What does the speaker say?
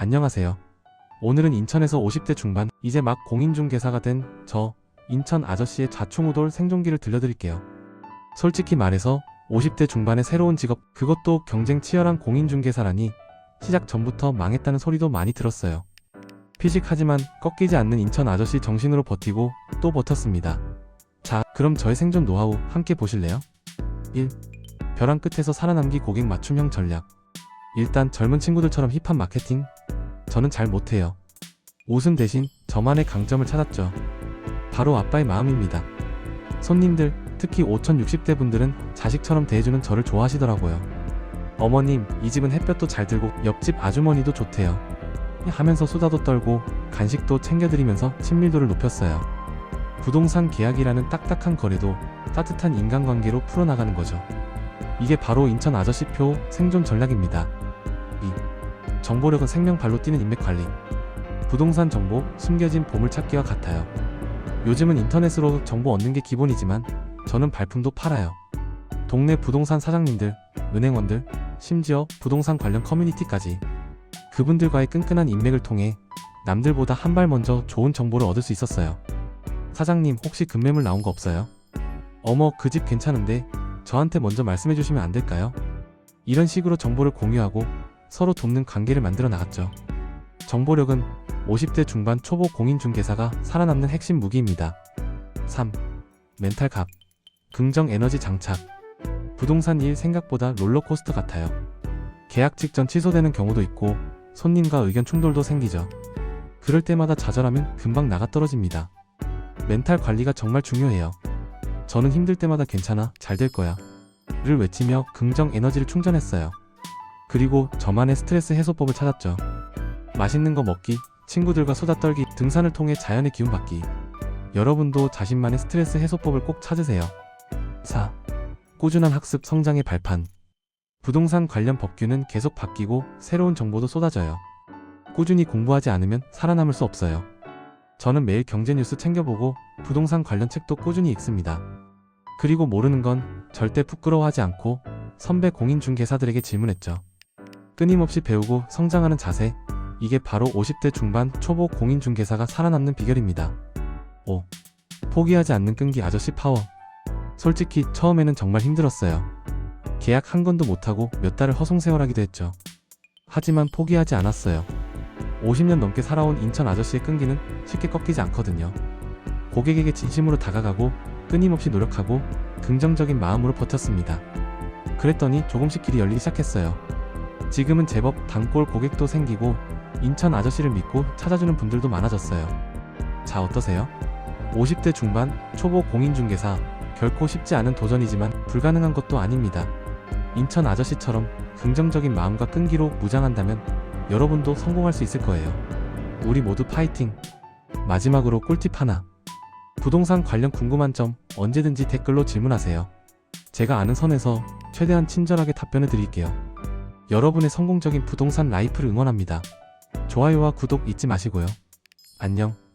안녕하세요. 오늘은 인천에서 50대 중반, 이제 막 공인중개사가 된 저 인천 아저씨의 좌충우돌 생존기를 들려드릴게요. 솔직히 말해서 50대 중반의 새로운 직업, 그것도 경쟁 치열한 공인중개사라니 시작 전부터 망했다는 소리도 많이 들었어요. 피식하지만 꺾이지 않는 인천 아저씨 정신으로 버티고 또 버텼습니다. 자, 그럼 저의 생존 노하우 함께 보실래요? 1. 벼랑 끝에서 살아남기 고객 맞춤형 전략. 일단 젊은 친구들처럼 힙한 마케팅? 저는 잘 못해요. 웃음 대신 저만의 강점을 찾았죠. 바로 아빠의 마음입니다. 손님들, 특히 5060대 분들은 자식처럼 대해주는 저를 좋아하시더라고요. 어머님, 이 집은 햇볕도 잘 들고 옆집 아주머니도 좋대요. 하면서 수다도 떨고 간식도 챙겨드리면서 친밀도를 높였어요. 부동산 계약이라는 딱딱한 거래도 따뜻한 인간관계로 풀어나가는 거죠. 이게 바로 인천 아저씨표 생존 전략입니다. 2. 정보력은 생명 발로 뛰는 인맥 관리. 부동산 정보, 숨겨진 보물찾기와 같아요. 요즘은 인터넷으로 정보 얻는 게 기본이지만 저는 발품도 팔아요. 동네 부동산 사장님들, 은행원들, 심지어 부동산 관련 커뮤니티까지 그분들과의 끈끈한 인맥을 통해 남들보다 한 발 먼저 좋은 정보를 얻을 수 있었어요. 사장님 혹시 급매물 나온 거 없어요? 어머 그 집 괜찮은데 저한테 먼저 말씀해 주시면 안 될까요? 이런 식으로 정보를 공유하고 서로 돕는 관계를 만들어 나갔죠. 정보력은 50대 중반 초보 공인중개사가 살아남는 핵심 무기입니다. 3. 멘탈 값. 긍정 에너지 장착. 부동산 일 생각보다 롤러코스터 같아요. 계약 직전 취소되는 경우도 있고 손님과 의견 충돌도 생기죠. 그럴 때마다 좌절하면 금방 나가 떨어집니다. 멘탈 관리가 정말 중요해요. 저는 힘들 때마다 괜찮아, 잘 될 거야. 를 외치며 긍정 에너지를 충전했어요. 그리고 저만의 스트레스 해소법을 찾았죠. 맛있는 거 먹기, 친구들과 수다 떨기, 등산을 통해 자연의 기운 받기. 여러분도 자신만의 스트레스 해소법을 꼭 찾으세요. 4. 꾸준한 학습 성장의 발판. 부동산 관련 법규는 계속 바뀌고 새로운 정보도 쏟아져요. 꾸준히 공부하지 않으면 살아남을 수 없어요. 저는 매일 경제 뉴스 챙겨보고 부동산 관련 책도 꾸준히 읽습니다. 그리고 모르는 건 절대 부끄러워하지 않고 선배 공인중개사들에게 질문했죠. 끊임없이 배우고 성장하는 자세, 이게 바로 50대 중반 초보 공인중개사가 살아남는 비결입니다. 5. 포기하지 않는 끈기 아저씨 파워. 솔직히 처음에는 정말 힘들었어요. 계약 한 건도 못하고 몇 달을 허송세월하기도 했죠. 하지만 포기하지 않았어요. 50년 넘게 살아온 인천 아저씨의 끈기는 쉽게 꺾이지 않거든요. 고객에게 진심으로 다가가고 끊임없이 노력하고 긍정적인 마음으로 버텼습니다. 그랬더니 조금씩 길이 열리기 시작했어요. 지금은 제법 단골 고객도 생기고 인천 아저씨를 믿고 찾아주는 분들도 많아졌어요. 자, 어떠세요? 50대 중반 초보 공인중개사 결코 쉽지 않은 도전이지만 불가능한 것도 아닙니다. 인천 아저씨처럼 긍정적인 마음과 끈기로 무장한다면 여러분도 성공할 수 있을 거예요. 우리 모두 파이팅! 마지막으로 꿀팁 하나. 부동산 관련 궁금한 점 언제든지 댓글로 질문하세요. 제가 아는 선에서 최대한 친절하게 답변을 드릴게요. 여러분의 성공적인 부동산 라이프를 응원합니다. 좋아요와 구독 잊지 마시고요. 안녕.